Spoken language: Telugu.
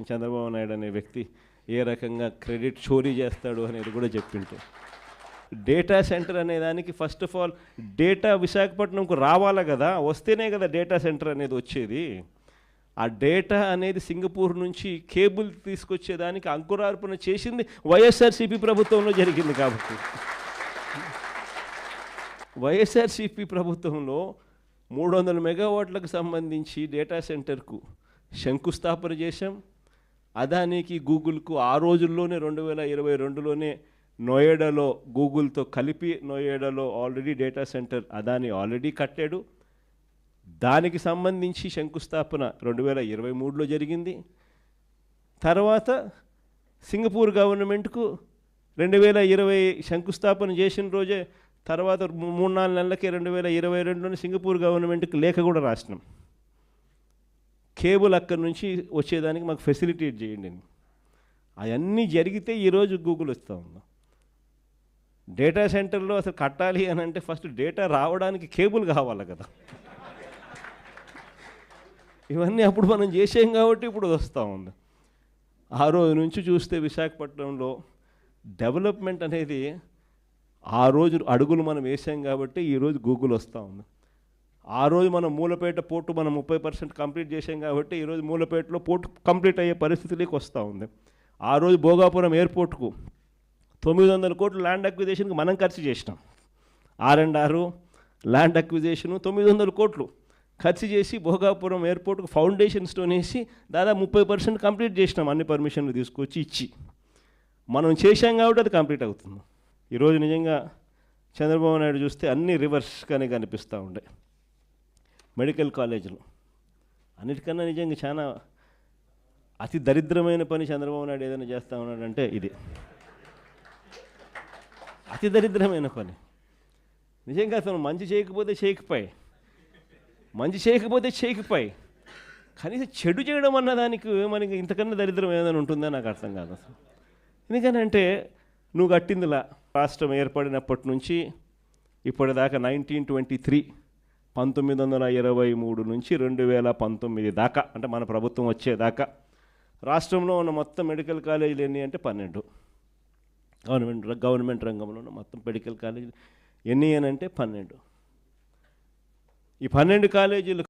చంద్రబాబు నాయుడు అనే వ్యక్తి ఏ రకంగా క్రెడిట్ చోరీ చేస్తాడు అనేది కూడా చెప్పింటే. డేటా సెంటర్ అనే దానికి ఫస్ట్ ఆఫ్ ఆల్ డేటా విశాఖపట్నంకు రావాలా కదా? వస్తేనే కదా డేటా సెంటర్ అనేది వచ్చేది. ఆ డేటా అనేది సింగపూర్ నుంచి కేబుల్ తీసుకొచ్చేదానికి అంకురార్పణ చేసింది వైఎస్ఆర్సీపీ ప్రభుత్వంలో జరిగింది కాబట్టి. వైఎస్ఆర్సీపీ ప్రభుత్వంలో మూడు వందల మెగావాట్లకు సంబంధించి డేటా సెంటర్కు శంకుస్థాపన చేశాం. అదానికి గూగుల్కు ఆ రోజుల్లోనే రెండు వేల ఇరవై రెండులోనే నోయేడాలో గూగుల్తో కలిపి నోయేడాలో already data center Adani already కట్టాడు. దానికి సంబంధించి శంకుస్థాపన రెండు వేల ఇరవై మూడులో జరిగింది. తర్వాత సింగపూర్ గవర్నమెంట్కు రెండు వేల ఇరవై శంకుస్థాపన చేసిన రోజే తర్వాత మూడు నాలుగు నెలలకే రెండు వేల ఇరవై రెండులోనే సింగపూర్ గవర్నమెంట్కి లేఖ కూడా రాసినాం. కేబుల్ అక్కడి నుంచి వచ్చేదానికి మాకు ఫెసిలిటేట్ చేయండి అని. అవన్నీ జరిగితే ఈరోజు గూగుల్ వస్తూ ఉందా. డేటా సెంటర్లో అసలు కట్టాలి అని అంటే ఫస్ట్ డేటా రావడానికి కేబుల్ కావాలి కదా. ఇవన్నీ అప్పుడు మనం చేసాం కాబట్టి ఇప్పుడు వస్తూ ఉంది. ఆ రోజు నుంచి చూస్తే విశాఖపట్నంలో డెవలప్మెంట్ అనేది ఆ రోజు అడుగులు మనం వేసాం కాబట్టి ఈరోజు గూగుల్ వస్తూ ఉంది. ఆ రోజు మనం మూలపేట పోర్టు మనం ముప్పై పర్సెంట్ కంప్లీట్ చేసాం కాబట్టి ఈరోజు మూలపేటలో పోర్టు కంప్లీట్ అయ్యే పరిస్థితిలోకి వస్తూ ఉంది. ఆ రోజు భోగాపురం ఎయిర్పోర్ట్కు తొమ్మిది వందల కోట్లు ల్యాండ్ అక్విజేషన్కి మనం ఖర్చు చేసినాం. R and R land acquisition తొమ్మిది వందల కోట్లు ఖర్చు చేసి భోగాపురం ఎయిర్పోర్ట్కు ఫౌండేషన్ స్టోన్ వేసి దాదాపు ముప్పై పర్సెంట్ కంప్లీట్ చేసినాం అన్ని పర్మిషన్లు తీసుకొచ్చి ఇచ్చి. మనం చేశాం కాబట్టి అది కంప్లీట్ అవుతుంది. ఈరోజు నిజంగా చంద్రబాబు నాయుడు చూస్తే అన్ని రివర్స్గానే కనిపిస్తూ ఉండే. మెడికల్ కాలేజీలు. అన్నిటికన్నా నిజంగా చాలా అతి దరిద్రమైన పని చంద్రబాబు నాయుడు ఏదైనా చేస్తా ఉన్నాడంటే ఇది. అతి దరిద్రమైన పని. నిజంగా అతను మంచి చేయకపోతే చేయకపోయి. మంచి చేయకపోతే చేయకపోయి. కనీసం చెడు చేయడం అన్న దానికి మనకి ఇంతకన్నా దరిద్రం ఏదైనా ఉంటుందో నాకు అర్థం కాదు అసలు. ఎందుకనంటే నువ్వు కట్టిందిలా రాష్ట్రం ఏర్పడినప్పటి నుంచి ఇప్పటిదాకా నైన్టీన్ ట్వంటీ త్రీ పంతొమ్మిది వందల ఇరవై మూడు నుంచి రెండు వేల పంతొమ్మిది దాకా అంటే మన ప్రభుత్వం వచ్చేదాకా రాష్ట్రంలో ఉన్న మొత్తం మెడికల్ కాలేజీలు ఎన్ని అంటే పన్నెండు. గవర్నమెంట్ గవర్నమెంట్ రంగంలో ఉన్న మొత్తం మెడికల్ కాలేజీలు ఎన్ని అని అంటే పన్నెండు. ఈ పన్నెండు కాలేజీలు